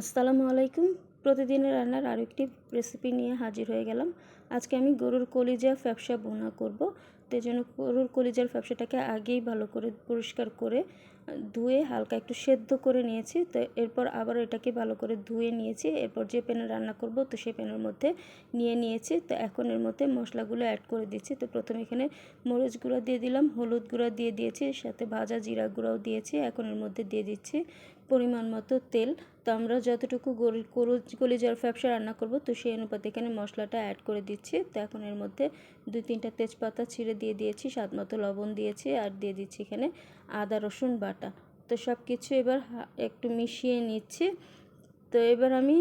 আসসালামু আলাইকুম। প্রতিদিনের রান্নার আরও একটি রেসিপি নিয়ে হাজির হয়ে গেলাম। আজকে আমি গরুর কলিজা ফ্যাপসা বোনা করব। তো জন্য গরুর কলিজার ফ্যাপসাটাকে আগেই ভালো করে পরিষ্কার করে, ধুয়ে হালকা একটু সেদ্ধ করে নিয়েছি। তো এরপর আবার এটাকে ভালো করে ধুয়ে নিয়েছি। এরপর যে প্যানে রান্না করব, তো সেই প্যানের মধ্যে নিয়ে নিয়েছি। তো এখন এর মধ্যে মশলাগুলো অ্যাড করে দিচ্ছি। তো প্রথমে এখানে মরিচ গুঁড়া দিয়ে দিলাম, হলুদ গুঁড়া দিয়ে দিয়েছি, সাথে ভাজা জিরা গুঁড়াও দিয়েছি। এখন এর মধ্যে দিয়ে দিচ্ছি পরিমাণ মতো তেল। তো আমরা যতটুকু কলিজার ফ্যাপসা রান্না করব, তো সেই অনুপাতে এখানে মশলাটা অ্যাড করে দিচ্ছি। তো এখন এর মধ্যে দুই তিনটা তেজপাতা ছিঁড়ে দিয়ে দিয়েছি, স্বাদ মতো লবণ দিয়েছি আর দিয়ে দিচ্ছি এখানে আদা, রসুন বাটা। তো সব কিছু এবার একটু মিশিয়ে নিচ্ছি। তো এবার আমি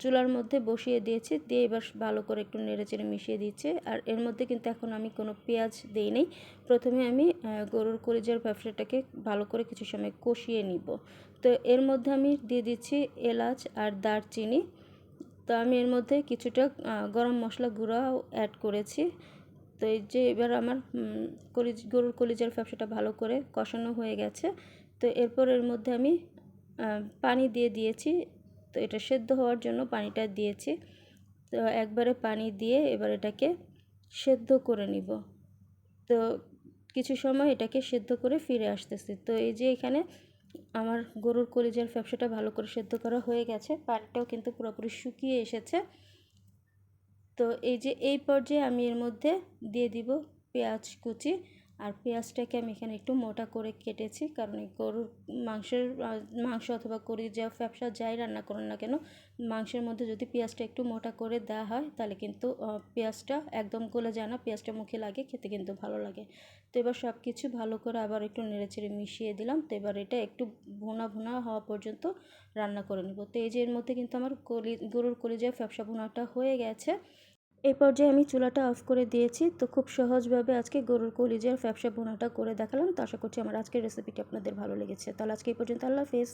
চুলার মধ্যে বসিয়ে দিয়েছি, দিয়ে এবার ভালো করে একটু নেড়ে চেড়ে মিশিয়ে দিচ্ছে। আর এর মধ্যে কিন্তু এখন আমি কোনো পেঁয়াজ দিই নেই। প্রথমে আমি গরুর কলিজার ব্যবসাটাকে ভালো করে কিছু সময় কষিয়ে নিব। তো এর মধ্যে আমি দিয়ে দিচ্ছি এলাচ আর দারচিনি। তো আমি এর মধ্যে কিছুটা গরম মশলা গুঁড়াও অ্যাড করেছি। তো এই যে এবার আমার কলিজ, গরুর কলিজার ব্যবসাটা ভালো করে কষানো হয়ে গেছে। তো এরপর এর মধ্যে আমি পানি দিয়ে দিয়েছি। তো এটা সেদ্ধ হওয়ার জন্য পানিটা দিয়েছি। তো একবারে পানি দিয়ে এবার এটাকে সেদ্ধ করে নিব। তো কিছু সময় এটাকে সেদ্ধ করে ফিরে আসতেছি। তো এই যে এখানে আমার গরুর কলিজার ব্যবসাটা ভালো করে সেদ্ধ করা হয়ে গেছে, পানিটাও কিন্তু পুরোপুরি শুকিয়ে এসেছে। তো এই যে এই পর্যায়ে আমি এর মধ্যে দিয়ে দিব পেঁয়াজ কুচি আর পেঁয়াজটাকে আমি এখানে একটু মোটা করে কেটেছি, কারণ এই গরুর মাংসের, মাংস অথবা করি যা ব্যবসা যাই রান্না করুন না কেন, মাংসের মধ্যে যদি পেঁয়াজটা একটু মোটা করে দেওয়া হয়, তাহলে কিন্তু পেঁয়াজটা একদম গলে যায় না, পেঁয়াজটা মুখে লাগে, খেতে কিন্তু ভালো লাগে। তো এবার সব কিছু ভালো করে আবার একটু নেড়েচেড়ে মিশিয়ে দিলাম, তো এবার এটা একটু ভুনা ভুনা হওয়া পর্যন্ত রান্না করে নেব। তো এই যে এর মধ্যে কিন্তু আমার কলি, গরুর কলিজায় ব্যবসা ভুনাটা হয়ে গেছে এই পর্যায়ে আমি চুলাটা অফ করে দিয়েছি। তো খুব সহজভাবে আজকে গরুর কলিজার ফ্যাপসা বোনাটা করে দেখালাম। তো আশা করছি আমার আজকের রেসিপিটি আপনাদের ভালো লেগেছে। তাহলে আজকে এই পর্যন্ত আল্লাহ হাফিজ।